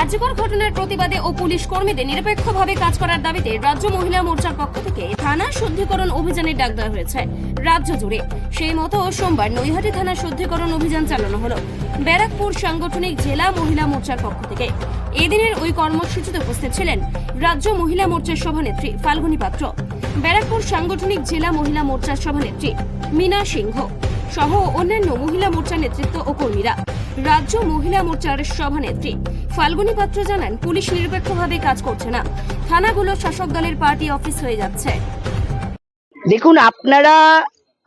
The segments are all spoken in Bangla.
আর্যকর ঘটনার প্রতিবাদে ও পুলিশ কর্মীদের নিরপেক্ষভাবে কাজ করার দাবিতে রাজ্য মহিলা মোর্চার পক্ষ থেকে থানা শুদ্ধিকরণ অভিযানের ডাক দেওয়া হয়েছে, রাজ্য জুড়ে। সেই মতো সোমবার নৈহাটি থানা শুদ্ধিকরণ অভিযান চালানো হলো। ব্যারাকপুর সাংগঠনিক জেলা মহিলা মোর্চার পক্ষ থেকে। এদিনের ওই কর্মসূচিতে উপস্থিত ছিলেন রাজ্য মহিলা মোর্চার সভানেত্রী ফাল্গুনী পাত্র, ব্যারাকপুর সাংগঠনিক জেলা মহিলা মোর্চার সভানেত্রী মীনা সিংহ সহ অন্যান্য মহিলা মোর্চার নেতৃত্ব ও কর্মীরা। রাজ্য মহিলা মোর্চার সভানেত্রী। ফাল্গুনী পাত্র জানান, পুলিশ নিরপেক্ষভাবে কাজ করছে না। থানাগুলো শাসক দলের পার্টি অফিস হয়ে যাচ্ছে। দেখুন, আপনারা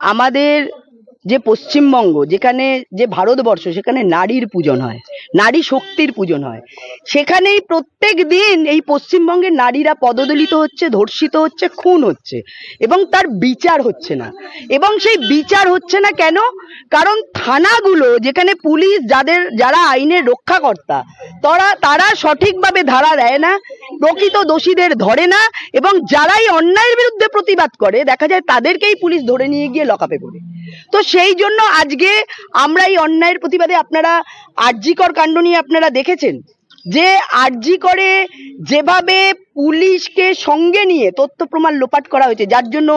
আমাদের যে পশ্চিমবঙ্গ, যেখানে যে ভারতবর্ষ, সেখানে নারীর পূজন হয়, নারী শক্তির পূজন হয়, সেখানেই প্রত্যেক দিন এই পশ্চিমবঙ্গের নারীরা পদদলিত হচ্ছে, ধর্ষিত হচ্ছে, খুন হচ্ছে এবং তার বিচার হচ্ছে না। এবং সেই বিচার হচ্ছে না কেন? কারণ থানাগুলো, যেখানে পুলিশ যাদের, যারা আইনের রক্ষাকর্তা, তারা তারা সঠিকভাবে ধারা দেয় না, প্রকৃত দোষীদের ধরে না এবং যারাই অন্যায়ের বিরুদ্ধে প্রতিবাদ করে, দেখা যায় তাদেরকেই পুলিশ ধরে নিয়ে গিয়ে লকাপে করে। তো সেই জন্য আজকে আমরা এই অন্যায়ের প্রতিবাদে আপনারা আরজিকর কাণ্ড নিয়ে আপনারা দেখেছেন যে আরজি করে যেভাবে পুলিশকে সঙ্গে নিয়ে তথ্য প্রমাণ লোপাট করা হয়েছে, যার জন্য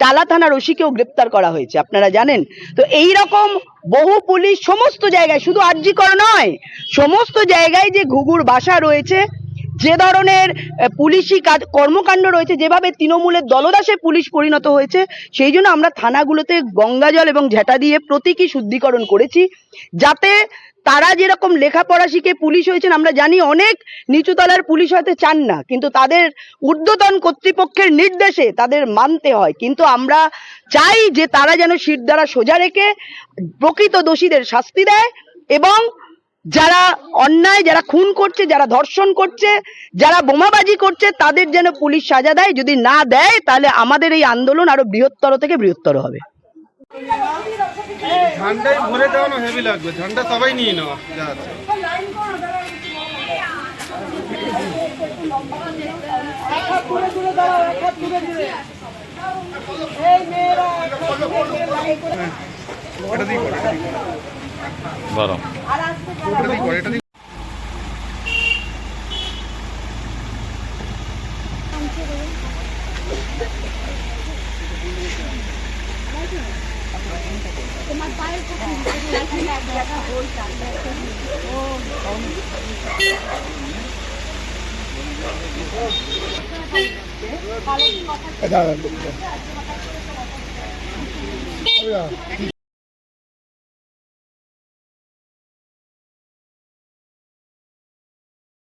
টালা থানার ওসিকেও গ্রেপ্তার করা হয়েছে, আপনারা জানেন। তো এই রকম বহু পুলিশ সমস্ত জায়গায়, শুধু আরজি কর নয়, সমস্ত জায়গায় যে ঘুঘুর বাসা রয়েছে যে ধরনের পুলিশি কাজ, কর্মকাণ্ড রয়েছে, যেভাবে তৃণমূলের দলদাসে পুলিশ পরিণত হয়েছে, সেই জন্য আমরা থানাগুলোতে গঙ্গাজল এবং ঝেঁটা দিয়ে প্রতীকী শুদ্ধিকরণ করেছি, যাতে তারা যেরকম লেখাপড়া শিখে পুলিশ হয়েছেন, আমরা জানি অনেক নিচুতলার পুলিশ হতে চান না, কিন্তু তাদের ঊর্ধ্বতন কর্তৃপক্ষের নির্দেশে তাদের মানতে হয়, কিন্তু আমরা চাই যে তারা যেন শির দ্বারা সোজা রেখে প্রকৃত দোষীদের শাস্তি দেয় এবং যারা অন্যায় যারা খুন করছে যারা ধর্ষণ করছে যারা বোমাবাজি করছে তাদের যেন পুলিশ সাজা দেয়। যদি না দেয় তাহলে আমাদের এই আন্দোলন আরও বৃহত্তর থেকে বৃহত্তর হবে। ঝান্ডাই ভরে দাও না হেভি লাগবে। ঝান্ডা সবাই নিয়ে নাও যা আছে। এটা দিয়ে ধরো তোমার পায়ের কথা